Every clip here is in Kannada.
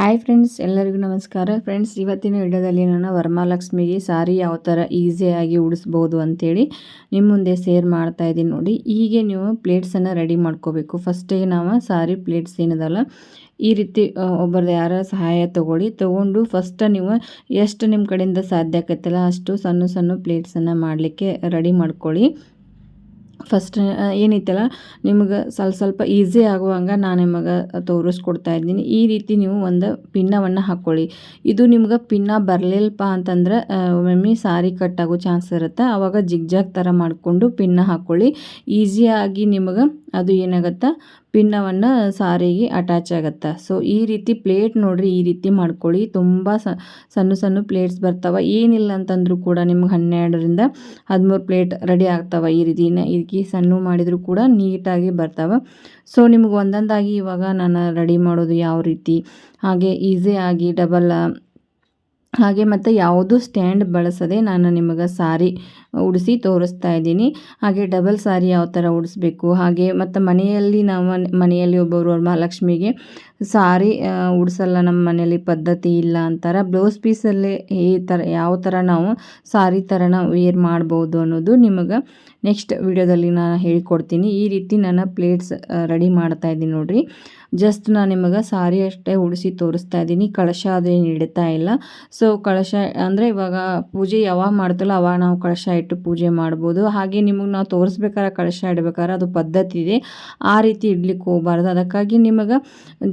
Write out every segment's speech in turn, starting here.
ಹಾಯ್ ಫ್ರೆಂಡ್ಸ್, ಎಲ್ಲರಿಗೂ ನಮಸ್ಕಾರ. ಫ್ರೆಂಡ್ಸ್, ಇವತ್ತಿನ ವಿಡಿಯೋದಲ್ಲಿ ನಾನು ವರಮಹಾಲಕ್ಷ್ಮಿಗೆ ಸಾರಿ ಯಾವ ಥರ ಈಸಿಯಾಗಿ ಉಡಿಸ್ಬೋದು ಅಂಥೇಳಿ ನಿಮ್ಮ ಮುಂದೆ ಸೇರ್ ಮಾಡ್ತಾ ಇದ್ದೀನಿ ನೋಡಿ. ಹೀಗೆ ನೀವು ಪ್ಲೇಟ್ಸನ್ನು ರೆಡಿ ಮಾಡ್ಕೋಬೇಕು. ಫಸ್ಟಿಗೆ ನಾವು ಸಾರಿ ಪ್ಲೇಟ್ಸ್ ಏನದಲ್ಲ, ಈ ರೀತಿ ಒಬ್ಬರದ್ದು ಯಾರ ಸಹಾಯ ತೊಗೊಳ್ಳಿ. ತೊಗೊಂಡು ಫಸ್ಟ್ ನೀವು ಎಷ್ಟು ನಿಮ್ಮ ಕಡೆಯಿಂದ ಸಾಧ್ಯ ಆಕೈತಲ್ಲ ಅಷ್ಟು ಸಣ್ಣ ಸಣ್ಣ ಪ್ಲೇಟ್ಸನ್ನು ಮಾಡಲಿಕ್ಕೆ ರೆಡಿ ಮಾಡ್ಕೊಳ್ಳಿ. ಫಸ್ಟ್ ಏನೈತಲ್ಲ ನಿಮಗೆ ಸ್ವಲ್ಪ ಸ್ವಲ್ಪ ಈಸಿ ಆಗುವಂಗೆ ನಾನು ನಿಮಗೆ ತೋರಿಸ್ಕೊಡ್ತಾ ಇದ್ದೀನಿ. ಈ ರೀತಿ ನೀವು ಒಂದು ಪಿನ್ನವನ್ನು ಹಾಕ್ಕೊಳ್ಳಿ ಇದು ನಿಮ್ಗೆ ಪಿನ್ನ ಬರಲಿಲ್ಲಪ್ಪ ಅಂತಂದ್ರೆ ಒಮ್ಮೆ ಸಾರಿ ಕಟ್ ಆಗೋ ಚಾನ್ಸ್ ಇರುತ್ತೆ. ಆವಾಗ ಜಿಗ್ಜಾಗ್ ಥರ ಮಾಡಿಕೊಂಡು ಪಿನ್ನ ಹಾಕ್ಕೊಳ್ಳಿ ಈಸಿಯಾಗಿ ನಿಮಗೆ ಅದು ಏನಾಗುತ್ತೆ? ಪಿನ್ನವನ್ನು ಸಾರಿಗೆ ಅಟ್ಯಾಚ್ ಆಗುತ್ತೆ. ಸೊ ಈ ರೀತಿ ಪ್ಲೇಟ್ ನೋಡಿರಿ, ಈ ರೀತಿ ಮಾಡ್ಕೊಳ್ಳಿ. ತುಂಬ ಸಣ್ಣ ಸಣ್ಣ ಪ್ಲೇಟ್ಸ್ ಬರ್ತಾವೆ. ಏನಿಲ್ಲ ಅಂತಂದರೂ ಕೂಡ ನಿಮ್ಗೆ ಹನ್ನೆರಡರಿಂದ ಹದಿಮೂರು ಪ್ಲೇಟ್ ರೆಡಿ ಆಗ್ತಾವೆ ಈ ರೀತಿನ. ಇದಕ್ಕೆ ಸಣ್ಣ ಮಾಡಿದರೂ ಕೂಡ ನೀಟಾಗಿ ಬರ್ತಾವೆ. ಸೊ ನಿಮ್ಗೆ ಒಂದೊಂದಾಗಿ ಇವಾಗ ನಾನು ರೆಡಿ ಮಾಡೋದು ಯಾವ ರೀತಿ? ಹಾಗೆ ಈಸಿಯಾಗಿ ಡಬಲ್ ಹಾಗೆ ಮತ್ತು ಯಾವುದು ಸ್ಟ್ಯಾಂಡ್ ಬಳಸದೆ ನಾನು ನಿಮಗೆ ಸಾರಿ ಉಡಿಸಿ ತೋರಿಸ್ತಾ ಇದ್ದೀನಿ. ಹಾಗೆ ಡಬಲ್ ಸಾರಿ ಯಾವ ಥರ ಉಡಿಸ್ಬೇಕು? ಹಾಗೆ ಮತ್ತು ಮನೆಯಲ್ಲಿ ನಾವು ಮನೆಯಲ್ಲಿ ಒಬ್ಬರು ಮಹಾಲಕ್ಷ್ಮಿಗೆ ಸಾರಿ ಉಡಿಸಲ್ಲ ನಮ್ಮ ಮನೆಯಲ್ಲಿ ಪದ್ಧತಿ ಇಲ್ಲ ಅಂತಾರೆ. ಬ್ಲೌಸ್ ಪೀಸಲ್ಲಿ ಈ ಥರ ಯಾವ ಥರ ನಾವು ಸಾರಿ ಥರನ ವೇರ್ ಮಾಡ್ಬೋದು ಅನ್ನೋದು ನಿಮಗೆ ನೆಕ್ಸ್ಟ್ ವಿಡಿಯೋದಲ್ಲಿ ನಾನು ಹೇಳಿಕೊಡ್ತೀನಿ. ಈ ರೀತಿ ನಾನು ಪ್ಲೇಟ್ಸ್ ರೆಡಿ ಮಾಡ್ತಾ ಇದ್ದೀನಿ ನೋಡಿರಿ. ಜಸ್ಟ್ ನಾನು ನಿಮಗೆ ಸಾರಿ ಅಷ್ಟೇ ಉಡಿಸಿ ತೋರಿಸ್ತಾ ಇದ್ದೀನಿ. ಕಳಶ ಅದೇನು ಇಡ್ತಾ ಇಲ್ಲ. ಸೊ ಕಳಶ, ಅಂದರೆ ಇವಾಗ ಪೂಜೆ ಯಾವಾಗ ಮಾಡ್ತಲ್ಲ ಅವಾಗ ನಾವು ಕಳಶ ಇಟ್ಟು ಪೂಜೆ ಮಾಡ್ಬೋದು. ಹಾಗೆ ನಿಮಗೆ ನಾವು ತೋರಿಸ್ಬೇಕಾದ್ರೆ ಕಳಶ ಇಡ್ಬೇಕಾದ್ರೆ ಅದು ಪದ್ಧತಿ ಇದೆ. ಆ ರೀತಿ ಇಡ್ಲಿಕ್ಕೆ ಹೋಗಬಾರ್ದು. ಅದಕ್ಕಾಗಿ ನಿಮಗೆ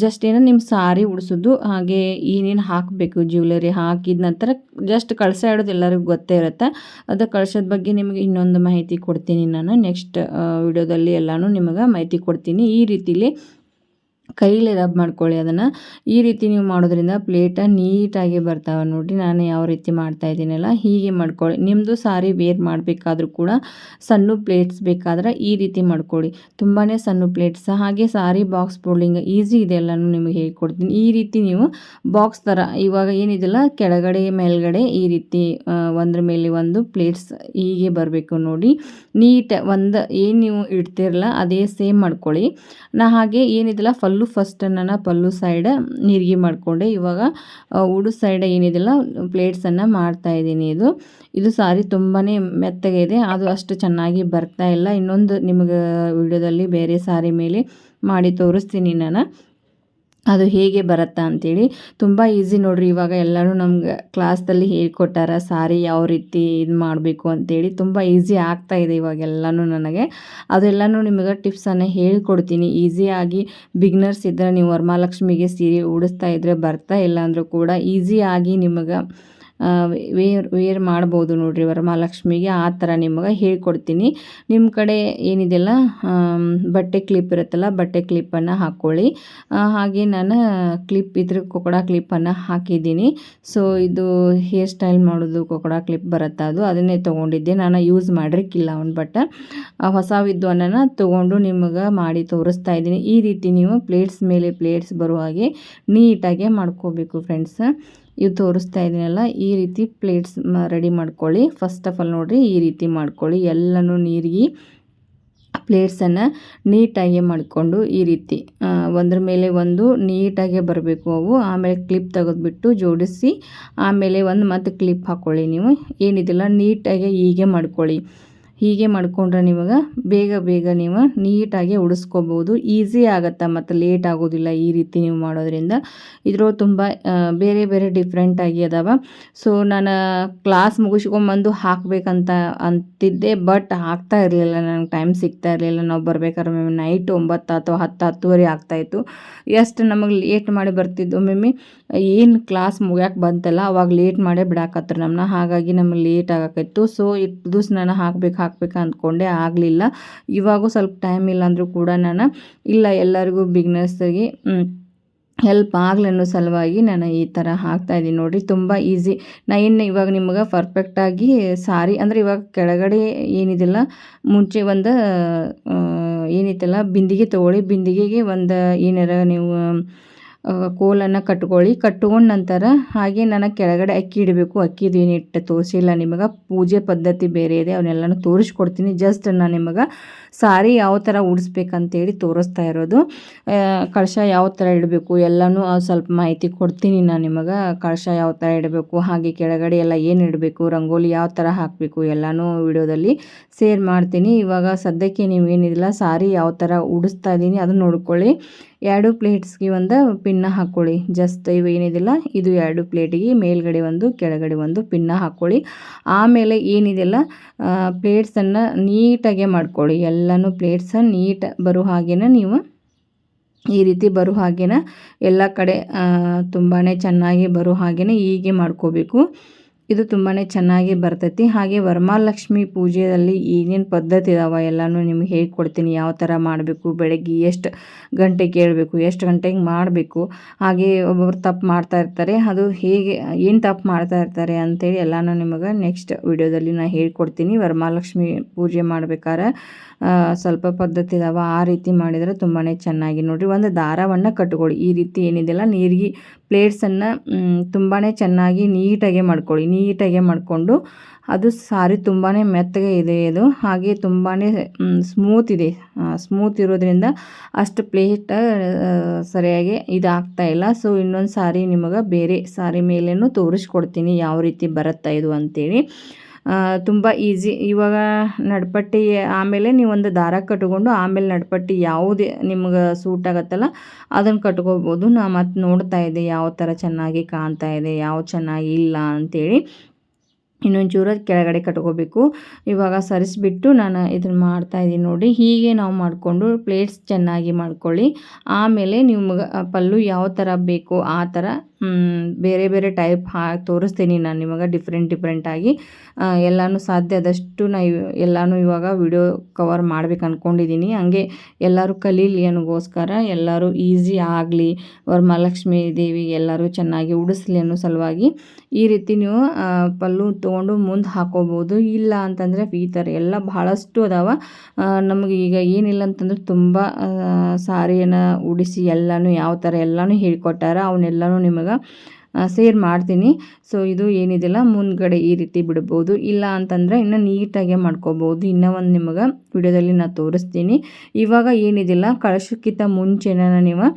ಜಸ್ಟ್ ಏನೋ ನಿಮ್ಮ ಸಾರಿ ಉಡಿಸೋದು, ಹಾಗೆ ಏನೇನು ಹಾಕಬೇಕು ಜ್ಯುವೆಲರಿ ಹಾಕಿದ ನಂತರ ಜಸ್ಟ್ ಕಳಸ ಇಡೋದು ಎಲ್ಲರಿಗೂ ಗೊತ್ತೇ ಇರುತ್ತೆ. ಅದು ಕಳ್ಸೋದ ಬಗ್ಗೆ ನಿಮಗೆ ಇನ್ನೊಂದು ಮಾಹಿತಿ ಕೊಡ್ತೀನಿ ನಾನು. ನೆಕ್ಸ್ಟ್ ವಿಡಿಯೋದಲ್ಲಿ ಎಲ್ಲನೂ ನಿಮಗೆ ಮಾಹಿತಿ ಕೊಡ್ತೀನಿ. ಈ ರೀತಿಲಿ ಕೈಲಿ ರಬ್ ಮಾಡ್ಕೊಳ್ಳಿ ಅದನ್ನು. ಈ ರೀತಿ ನೀವು ಮಾಡೋದ್ರಿಂದ ಪ್ಲೇಟ ನೀಟಾಗಿ ಬರ್ತಾವೆ ನೋಡಿ ನಾನು ಯಾವ ರೀತಿ ಮಾಡ್ತಾ ಇದ್ದೀನಲ್ಲ, ಹೀಗೆ ಮಾಡ್ಕೊಳ್ಳಿ. ನಿಮ್ಮದು ಸಾರಿ ವೇರ್ ಮಾಡಬೇಕಾದ್ರೂ ಕೂಡ ಸಣ್ಣ ಪ್ಲೇಟ್ಸ್ ಬೇಕಾದ್ರೆ ಈ ರೀತಿ ಮಾಡ್ಕೊಳ್ಳಿ. ತುಂಬಾ ಸಣ್ಣ ಪ್ಲೇಟ್ಸ್ ಹಾಗೆ ಸಾರಿ ಬಾಕ್ಸ್ ಫೋಲ್ಡಿಂಗ್ ಈಸಿ ಇದೆ ಎಲ್ಲನೂ ನಿಮಗೆ ಹೇಳ್ಕೊಡ್ತೀನಿ ಈ ರೀತಿ ನೀವು ಬಾಕ್ಸ್ ಥರ ಇವಾಗ ಏನಿದೆಲ್ಲ, ಕೆಳಗಡೆ, ಮೇಲ್ಗಡೆ ಈ ರೀತಿ ಒಂದ್ರ ಮೇಲೆ ಒಂದು ಪ್ಲೇಟ್ಸ್ ಹೀಗೆ ಬರಬೇಕು ನೋಡಿ. ನೀಟ್ ಒಂದು ಏನು ನೀವು ಇಡ್ತಿರಲ್ಲ ಅದೇ ಸೇಮ್ ಮಾಡ್ಕೊಳ್ಳಿ. ನಾ ಹಾಗೆ ಏನಿದೆಲ್ಲ ಫಲ್ಲು ಪಲ್ಲು ಫಸ್ಟ್ ನಾನು ಪಲ್ಲು ಸೈಡ್ ನೀರಿಗೆ ಮಾಡಿಕೊಂಡೆ. ಇವಾಗ ಉಡು ಸೈಡ್ ಏನಿದೆಲ್ಲ ಪ್ಲೇಟ್ಸನ್ನು ಮಾಡ್ತಾ ಇದ್ದೀನಿ ಇದು. ಇದು ಸಾರಿ ತುಂಬಾ ಮೆತ್ತಗೆ ಇದೆ. ಅದು ಅಷ್ಟು ಚೆನ್ನಾಗಿ ಬರ್ತಾ ಇಲ್ಲ. ಇನ್ನೊಂದು ನಿಮಗೆ ವಿಡಿಯೋದಲ್ಲಿ ಬೇರೆ ಸಾರಿ ಮೇಲೆ ಮಾಡಿ ತೋರಿಸ್ತೀನಿ ನಾನು. ಅದು ಹೇಗೆ ಬರುತ್ತಾ ಅಂಥೇಳಿ ತುಂಬ ಈಸಿ ನೋಡ್ರಿ. ಇವಾಗ ಎಲ್ಲರೂ ನಮ್ಗೆ ಕ್ಲಾಸ್ದಲ್ಲಿ ಹೇಳ್ಕೊಟ್ಟಾರ, ಸಾರಿ, ಯಾವ ರೀತಿ ಇದು ಮಾಡಬೇಕು? ಅಂತೇಳಿ ತುಂಬ ಈಸಿ ಆಗ್ತಾ ಇದೆ ಇವಾಗೆಲ್ಲನೂ ನನಗೆ. ಅದೆಲ್ಲನೂ ನಿಮಗೆ ಟಿಪ್ಸನ್ನು ಹೇಳ್ಕೊಡ್ತೀನಿ. ಈಸಿಯಾಗಿ ಬಿಗ್ನರ್ಸ್ ಇದ್ದರೆ ನೀವು ವರಮಹಾಲಕ್ಷ್ಮಿಗೆ ಸೀರೆ ಉಡಿಸ್ತಾ ಇದ್ದರೆ ಬರ್ತಾ ಇಲ್ಲ ಅಂದರೂ ಕೂಡ ಈಸಿಯಾಗಿ ನಿಮಗೆ ವೇರ್ ವೇರ್ ಮಾಡ್ಬೋದು ನೋಡಿರಿ ವರಮಹಾಲಕ್ಷ್ಮಿಗೆ. ಆ ಥರ ನಿಮಗೆ ಹೇಳ್ಕೊಡ್ತೀನಿ. ನಿಮ್ಮ ಕಡೆ ಏನಿದೆಲ್ಲ? ಬಟ್ಟೆ ಕ್ಲಿಪ್ ಇರುತ್ತಲ್ಲ, ಬಟ್ಟೆ ಕ್ಲಿಪ್ಪನ್ನು ಹಾಕ್ಕೊಳ್ಳಿ ಹಾಗೆ ನಾನು ಕ್ಲಿಪ್ ಇದ್ರ ಕೊಕೊಡಾ ಕ್ಲಿಪ್ಪನ್ನು ಹಾಕಿದ್ದೀನಿ. ಸೊ, ಇದು ಹೇರ್ ಸ್ಟೈಲ್ ಮಾಡೋದು ಕೊಕೊಡಾ ಕ್ಲಿಪ್ ಬರುತ್ತೆ ಅದು. ಅದನ್ನೇ ತೊಗೊಂಡಿದ್ದೆ. ನಾನು ಯೂಸ್ ಮಾಡಿರಕ್ಕಿಲ್ಲ ಒಂದು ಬಟ್ ಹೊಸ ವಿದ್ವಾನನ ತೊಗೊಂಡು ನಿಮಗೆ ಮಾಡಿ ತೋರಿಸ್ತಾ ಇದ್ದೀನಿ. ಈ ರೀತಿ ನೀವು ಪ್ಲೇಟ್ಸ್ ಮೇಲೆ ಪ್ಲೇಟ್ಸ್ ಬರುವ ಹಾಗೆ ನೀಟಾಗೆ ಮಾಡ್ಕೋಬೇಕು ಫ್ರೆಂಡ್ಸ್. ಇವು ತೋರಿಸ್ತಾ ಇದ್ದೀನಲ್ಲ ಈ ರೀತಿ ಪ್ಲೇಟ್ಸ್ ರೆಡಿ ಮಾಡ್ಕೊಳ್ಳಿ. ಫಸ್ಟ್ ಆಫ್ ಆಲ್ ನೋಡಿರಿ, ಈ ರೀತಿ ಮಾಡ್ಕೊಳ್ಳಿ. ಎಲ್ಲನೂ ನೀರಿಗೆ ಪ್ಲೇಟ್ಸನ್ನು ನೀಟಾಗಿ ಮಾಡಿಕೊಂಡು ಈ ರೀತಿ ಒಂದ್ರ ಮೇಲೆ ಒಂದು ನೀಟಾಗೆ ಬರಬೇಕು ಅವು. ಆಮೇಲೆ ಕ್ಲಿಪ್ ತೆಗೆದುಬಿಟ್ಟು ಜೋಡಿಸಿ, ಆಮೇಲೆ ಒಂದು ಮತ್ತೆ ಕ್ಲಿಪ್ ಹಾಕ್ಕೊಳ್ಳಿ ನೀವು. ಏನಿದಿಲ್ಲ, ನೀಟಾಗಿ ಹೀಗೆ ಮಾಡ್ಕೊಳ್ಳಿ. ಹೀಗೆ ಮಾಡಿಕೊಂಡ್ರೆ ನಿಮಗೆ ಬೇಗ ಬೇಗ ನೀವು ನೀಟಾಗಿ ಉಡಿಸ್ಕೋಬೋದು ಈಸಿ ಆಗುತ್ತೆ? ಮತ್ತು ಲೇಟ್ ಆಗೋದಿಲ್ಲ ಈ ರೀತಿ ನೀವು ಮಾಡೋದ್ರಿಂದ. ಇದ್ರ ತುಂಬ ಬೇರೆ ಬೇರೆ ಡಿಫ್ರೆಂಟಾಗಿ ಅದಾವ. ಸೊ ನಾನು ಕ್ಲಾಸ್ ಮುಗಿಸ್ಕೊಂಬಂದು ಹಾಕಬೇಕಂತ ಅಂತಿದ್ದೆ ಬಟ್ ಹಾಕ್ತಾ ಇರಲಿಲ್ಲ. ನನಗೆ ಟೈಮ್ ಸಿಗ್ತಾ ಇರಲಿಲ್ಲ. ನಾವು ಬರ್ಬೇಕಾದ್ರೆ ಮ್ಯಾಮ್ ನೈಟ್ ಒಂಬತ್ತು ಅಥವಾ ಹತ್ತು ಹತ್ತುವರೆ ಆಗ್ತಾಯಿತ್ತು ಎಷ್ಟು ನಮಗೆ ಲೇಟ್ ಮಾಡಿ ಬರ್ತಿದ್ದು ಮ್ಯಾಮಿ ಏನು ಕ್ಲಾಸ್ ಮುಗ್ಯಾಕೆ ಬಂತಲ್ಲ, ಅವಾಗ ಲೇಟ್ ಮಾಡೇ ಬಿಡಾಕತ್ರ ನಮ್ಮನ್ನ ಹಾಗಾಗಿ ನಮಗೆ ಲೇಟ್ ಆಗಾಕಿತ್ತು. ಸೊ ಇಟ್ಟು ದಿವ್ಸ ನಾನು ಹಾಕ್ಬೇಕು ಹಾಕ್ಬೇಕು ಅಂದ್ಕೊಂಡೆ ಆಗಲಿಲ್ಲ. ಇವಾಗೂ ಸ್ವಲ್ಪ ಟೈಮ್ ಇಲ್ಲ ಅಂದರೂ ಕೂಡ ನಾನು ಇಲ್ಲ, ಎಲ್ಲರಿಗೂ ಬಿಗ್ನೆಸ್ಸಾಗಿ ಹೆಲ್ಪ್ ಆಗಲಿ ಅನ್ನೋ ಸಲುವಾಗಿ ನಾನು ಈ ಥರ ಹಾಕ್ತಾಯಿದ್ದೀನಿ ನೋಡಿರಿ. ತುಂಬ ಈಸಿ ನಾ ಇನ್ನು ಇವಾಗ ನಿಮಗೆ ಪರ್ಫೆಕ್ಟಾಗಿ ಸಾರಿ, ಅಂದರೆ ಇವಾಗ ಕೆಳಗಡೆ ಏನಿದಿಲ್ಲ, ಮುಂಚೆ ಒಂದು ಏನೈತಲ್ಲ ಬಿಂದಿಗೆ ತೊಗೊಳ್ಳಿ. ಬಿಂದಿಗೆಗೆ ಒಂದು ಏನಾರ ನೀವು ಕೋಲನ್ನು ಕಟ್ಕೊಳ್ಳಿ. ಕಟ್ಕೊಂಡ ನಂತರ ಹಾಗೆ ನಾನು ಕೆಳಗಡೆ ಅಕ್ಕಿ ಇಡಬೇಕು. ಅಕ್ಕಿದು ಏನು ಇಟ್ಟು ತೋರಿಸಿಲ್ಲ ನಿಮಗೆ. ಪೂಜೆ ಪದ್ಧತಿ ಬೇರೆ ಇದೆ. ಅವನ್ನೆಲ್ಲನೂ ತೋರಿಸ್ಕೊಡ್ತೀನಿ ಜಸ್ಟ್ ನಾನು ನಿಮಗೆ ಸಾರಿ ಯಾವ ಥರ ಉಡಿಸ್ಬೇಕಂತೇಳಿ ತೋರಿಸ್ತಾ ಇರೋದು. ಕಳಶ ಯಾವ ಥರ ಇಡಬೇಕು? ಎಲ್ಲನೂ ಸ್ವಲ್ಪ ಮಾಹಿತಿ ಕೊಡ್ತೀನಿ ನಾನು ನಿಮಗೆ. ಕಳಶ ಯಾವ ಥರ ಇಡಬೇಕು? ಹಾಗೆ ಕೆಳಗಡೆ ಎಲ್ಲ ಏನು ಇಡಬೇಕು? ರಂಗೋಲಿ ಯಾವ ಥರ ಹಾಕಬೇಕು? ಎಲ್ಲನೂ ವಿಡಿಯೋದಲ್ಲಿ ಶೇರ್ ಮಾಡ್ತೀನಿ. ಇವಾಗ ಸದ್ಯಕ್ಕೆ ನೀವು ಏನಿದಿಲ್ಲ ಸಾರಿ ಯಾವ ಥರ ಉಡಿಸ್ತಾ ಇದ್ದೀನಿ ಅದನ್ನು ನೋಡ್ಕೊಳ್ಳಿ. ಎರಡು ಪ್ಲೇಟ್ಸ್ಗೆ ಒಂದು ಪಿನ್ನ ಹಾಕ್ಕೊಳ್ಳಿ. ಜಸ್ಟ್ ಇವು ಏನಿದಿಲ್ಲ, ಇದು ಎರಡು ಪ್ಲೇಟಿಗೆ ಮೇಲ್ಗಡೆ ಒಂದು, ಕೆಳಗಡೆ ಒಂದು ಪಿನ್ನ ಹಾಕ್ಕೊಳ್ಳಿ. ಆಮೇಲೆ ಏನಿದೆಲ್ಲ ಪ್ಲೇಟ್ಸನ್ನು ನೀಟಾಗೆ ಮಾಡ್ಕೊಳ್ಳಿ. ಎಲ್ಲನೂ ಪ್ಲೇಟ್ಸನ್ನು ನೀಟ್ ಬರೋ ಹಾಗೇನ ನೀವು ಈ ರೀತಿ ಬರೋ ಹಾಗೇನ ಎಲ್ಲ ಕಡೆ ತುಂಬಾ ಚೆನ್ನಾಗಿ ಬರೋ ಹಾಗೆಯೇ ಹೀಗೆ ಮಾಡ್ಕೋಬೇಕು. ಇದು ತುಂಬಾ ಚೆನ್ನಾಗಿ ಬರ್ತೈತಿ. ಹಾಗೆ ವರಮಹಾಲಕ್ಷ್ಮಿ ಪೂಜೆಯಲ್ಲಿ ಏನೇನು ಪದ್ಧತಿ ಇದಾವೆ ಎಲ್ಲಾನು ನಿಮ್ಗೆ ಹೇಳ್ಕೊಡ್ತೀನಿ. ಯಾವ ಥರ ಮಾಡಬೇಕು, ಬೆಳಗ್ಗೆ ಎಷ್ಟು ಗಂಟೆಗೆ ಕೇಳಬೇಕು, ಎಷ್ಟು ಗಂಟೆಗೆ ಮಾಡಬೇಕು, ಹಾಗೆ ಒಬ್ಬೊಬ್ರು ತಪ್ಪು ಮಾಡ್ತಾ ಇರ್ತಾರೆ. ಅದು ಹೇಗೆ, ಏನು ತಪ್ಪು ಮಾಡ್ತಾ ಇರ್ತಾರೆ ಅಂತೇಳಿ ಎಲ್ಲಾನು ನಿಮಗೆ ನೆಕ್ಸ್ಟ್ ವಿಡಿಯೋದಲ್ಲಿ ನಾನು ಹೇಳ್ಕೊಡ್ತೀನಿ. ವರಮಹಾಲಕ್ಷ್ಮಿ ಪೂಜೆ ಮಾಡ್ಬೇಕಾದ್ರೆ ಸ್ವಲ್ಪ ಪದ್ಧತಿ ಇದಾವೆ, ಆ ರೀತಿ ಮಾಡಿದರೆ ತುಂಬಾ ಚೆನ್ನಾಗಿ. ನೋಡಿರಿ, ಒಂದು ದಾರವನ್ನು ಕಟ್ಕೊಳ್ಳಿ. ಈ ರೀತಿ ಏನಿದೆಯಲ್ಲ, ನೀರಿಗೆ ಪ್ಲೇಟ್ಸನ್ನು ತುಂಬಾ ಚೆನ್ನಾಗಿ ನೀಟಾಗಿ ಮಾಡ್ಕೊಳ್ಳಿ. ನೀಟಾಗೆ ಮಾಡಿಕೊಂಡು ಅದು ಸಾರಿ ತುಂಬಾ ಮೆತ್ತಗೆ ಇದೆ ಇದು. ಹಾಗೆ ತುಂಬಾ ಸ್ಮೂತ್ ಇದೆ. ಸ್ಮೂತ್ ಇರೋದ್ರಿಂದ ಅಷ್ಟು ಪ್ಲೇಟ್ ಸರಿಯಾಗಿ ಇದಾಗ್ತಾ ಇಲ್ಲ. ಸೊ ಇನ್ನೊಂದು ಸಾರಿ ನಿಮಗೆ ಬೇರೆ ಸಾರಿ ಮೇಲೇನು ತೋರಿಸ್ಕೊಡ್ತೀನಿ ಯಾವ ರೀತಿ ಬರುತ್ತಾ ಇದು ಅಂತೇಳಿ. ತುಂಬ ಈಸಿ ಇವಾಗ ನಡ್ಪಟ್ಟಿ, ಆಮೇಲೆ ನೀವು ಒಂದು ದಾರ ಕಟ್ಕೊಂಡು ಆಮೇಲೆ ನಡ್ಪಟ್ಟಿ ಯಾವುದೇ ನಿಮ್ಗೆ ಸೂಟ್ ಆಗುತ್ತಲ್ಲ ಅದನ್ನು ಕಟ್ಕೋಬೋದು. ನಾ ಮತ್ತೆ ನೋಡ್ತಾ ಇದ್ದೆ ಯಾವ ಥರ ಚೆನ್ನಾಗಿ ಕಾಣ್ತಾ ಇದೆ, ಯಾವ ಚೆನ್ನಾಗಿ ಇಲ್ಲ ಅಂಥೇಳಿ ಇನ್ನೊಂಚೂರು ಕೆಳಗಡೆ ಕಟ್ಕೋಬೇಕು. ಇವಾಗ ಸರಿಸ್ಬಿಟ್ಟು ನಾನು ಇದನ್ನು ಮಾಡ್ತಾಯಿದ್ದೀನಿ ನೋಡಿ. ಹೀಗೆ ನಾವು ಮಾಡಿಕೊಂಡು ಪ್ಲೇಟ್ಸ್ ಚೆನ್ನಾಗಿ ಮಾಡ್ಕೊಳ್ಳಿ. ಆಮೇಲೆ ನಿಮ್ಗೆ ಪಲ್ಲು ಯಾವ ಥರ ಬೇಕೋ ಆ ಥರ ಬೇರೆ ಬೇರೆ ಟೈಪ್ ಹಾ ತೋರಿಸ್ತೀನಿ ನಾನು ನಿಮಗೆ ಡಿಫ್ರೆಂಟ್ ಡಿಫ್ರೆಂಟಾಗಿ ಎಲ್ಲನೂ ಸಾಧ್ಯ ಆದಷ್ಟು ನಾ ಎಲ್ಲನೂ ಇವಾಗ ವಿಡಿಯೋ ಕವರ್ ಮಾಡ್ಬೇಕು ಅಂದ್ಕೊಂಡಿದ್ದೀನಿ ಹಂಗೆ ಎಲ್ಲರೂ ಕಲೀಲಿ ಅನ್ನೋಗೋಸ್ಕರ ಎಲ್ಲರೂ ಈಸಿ ಆಗಲಿ, ವರಮಹಾಲಕ್ಷ್ಮಿ ದೇವಿಗೆ ಎಲ್ಲರೂ ಚೆನ್ನಾಗಿ ಉಡಿಸ್ಲಿ ಅನ್ನೋ ಸಲುವಾಗಿ ಈ ರೀತಿ ನೀವು ಪಲ್ಲು ತೊಗೊಂಡು ಮುಂದೆ ಹಾಕೋಬೋದು. ಇಲ್ಲ ಅಂತಂದರೆ ಈ ಥರ ಎಲ್ಲ ಭಾಳಷ್ಟು ಅದಾವ. ನಮಗೆ ಈಗ ಏನಿಲ್ಲ ಅಂತಂದ್ರೆ ತುಂಬ ಸಾರಿಯನ್ನು ಉಡಿಸಿ ಎಲ್ಲನೂ ಯಾವ ಥರ ಎಲ್ಲನೂ ಹೇಳ್ಕೊಟ್ಟಾರ. ಅವನ್ನೆಲ್ಲನೂ ನಿಮಗೆ ಸೇರ್ ಮಾಡ್ತೀನಿ. ಸೊ ಇದು ಏನಿದೆಯಲ್ಲ ಮುಂದ್ಗಡೆ ಈ ರೀತಿ ಬಿಡ್ಬೋದು. ಇಲ್ಲ ಅಂತಂದರೆ ಇನ್ನು ನೀಟಾಗೆ ಮಾಡ್ಕೋಬೋದು. ಇನ್ನೂ ಒಂದು ನಿಮಗೆ ವಿಡಿಯೋದಲ್ಲಿ ನಾನು ತೋರಿಸ್ತೀನಿ. ಇವಾಗ ಏನಿದಿಲ್ಲ. ಕಳಶಕ್ಕಿಂತ ಮುಂಚೆನ ನೀವು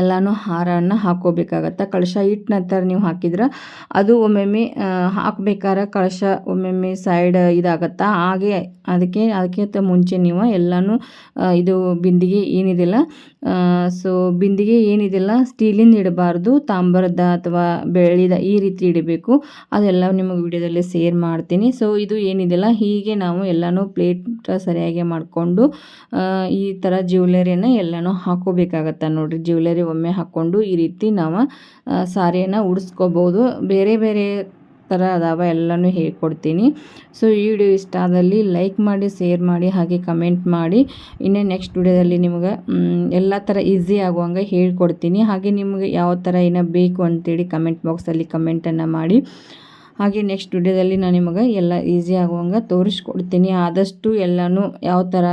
ಎಲ್ಲನೂ ಹಾರವನ್ನು ಹಾಕೋಬೇಕಾಗತ್ತೆ. ಕಳಶ ಹಿಟ್ಟು ನಂತರ ನೀವು ಹಾಕಿದ್ರೆ ಅದು ಒಮ್ಮೊಮ್ಮೆ ಹಾಕ್ಬೇಕಾದ್ರೆ ಕಳಶ ಒಮ್ಮೊಮ್ಮೆ ಸೈಡ್ ಇದಾಗತ್ತಾ? ಹಾಗೆ ಅದಕ್ಕೆ ಅದಕ್ಕಿಂತ ಮುಂಚೆ ನೀವು ಎಲ್ಲನೂ ಇದು ಬಿಂದಿಗೆ ಏನಿದಿಲ್ಲ ಸೊ ಬಿಂದಿಗೆ ಏನಿದಿಲ್ಲ ಸ್ಟೀಲಿಂದ ಇಡಬಾರ್ದು ತಾಮ್ರದ ಅಥವಾ ಬೆಳ್ಳಿದ ಈ ರೀತಿ ಇಡಬೇಕು. ಅದೆಲ್ಲ ನಿಮಗೆ ವಿಡಿಯೋದಲ್ಲಿ ಸೇರ್ ಮಾಡ್ತೀನಿ. ಸೊ ಇದು ಏನಿದಿಲ್ಲ, ಹೀಗೆ ನಾವು ಎಲ್ಲನೂ ಪ್ಲೇಟ್ ಸರಿಯಾಗಿ ಮಾಡಿಕೊಂಡು ಈ ಥರ ಜ್ಯುವೆಲರಿಯನ್ನು ಎಲ್ಲನೂ ಹಾಕೋಬೇಕಾಗತ್ತೆ ನೋಡಿರಿ. ಜ್ಯುವೆಲರಿ ಒಮ್ಮೆ ಹಾಕ್ಕೊಂಡು ಈ ರೀತಿ ನಾವು ಸಾರಿಯನ್ನು ಉಡಿಸ್ಕೋಬೋದು. ಬೇರೆ ಬೇರೆ ಥರ ಅದಾವ ಎಲ್ಲನೂ ಹೇಳ್ಕೊಡ್ತೀನಿ. ಸೊ ಈ ವಿಡಿಯೋ ಇಷ್ಟ ಆದಲ್ಲಿ ಲೈಕ್ ಮಾಡಿ ಶೇರ್ ಮಾಡಿ, ಹಾಗೆ ಕಮೆಂಟ್ ಮಾಡಿ. ಇನ್ನೇ ನೆಕ್ಸ್ಟ್ ವಿಡಿಯೋದಲ್ಲಿ ನಿಮ್ಗೆ ಎಲ್ಲ ಥರ ಈಸಿ ಆಗುವಂಗೆ ಹೇಳ್ಕೊಡ್ತೀನಿ. ಹಾಗೆ ನಿಮಗೆ ಯಾವ ಥರ ಏನೋ ಬೇಕು ಅಂತೇಳಿ ಕಮೆಂಟ್ ಬಾಕ್ಸಲ್ಲಿ ಕಮೆಂಟನ್ನು ಮಾಡಿ. ಹಾಗೆ ನೆಕ್ಸ್ಟ್ ವಿಡಿಯೋದಲ್ಲಿ ನಾನು ನಿಮಗೆ ಎಲ್ಲ ಈಸಿ ಆಗುವಂಗೆ ತೋರಿಸ್ಕೊಡ್ತೀನಿ. ಆದಷ್ಟು ಎಲ್ಲನೂ ಯಾವ ಥರ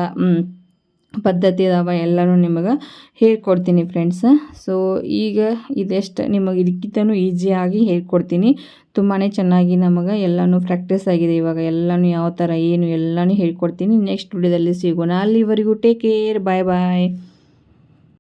ಪದ್ಧತಿ ಅದಾವ ಎಲ್ಲನೂ ನಿಮಗೆ ಹೇಳ್ಕೊಡ್ತೀನಿ ಫ್ರೆಂಡ್ಸ್ ಸೊ ಈಗ ಇದೆಷ್ಟು ನಿಮಗೆ ಇದಕ್ಕಿಂತನೂ ಈಸಿಯಾಗಿ ಹೇಳ್ಕೊಡ್ತೀನಿ. ತುಂಬಾ ಚೆನ್ನಾಗಿ ನಮಗೆ ಎಲ್ಲನೂ ಪ್ರಾಕ್ಟೀಸ್ ಆಗಿದೆ ಇವಾಗ. ಎಲ್ಲನೂ ಯಾವ ಥರ ಏನು ಎಲ್ಲನೂ ಹೇಳ್ಕೊಡ್ತೀನಿ. ನೆಕ್ಸ್ಟ್ ವಿಡಿಯೋದಲ್ಲಿ ಸಿಗೋಣ. ಅಲ್ಲಿವರೆಗೂ ಟೇಕ್ ಕೇರ್ ಬಾಯ್ ಬಾಯ್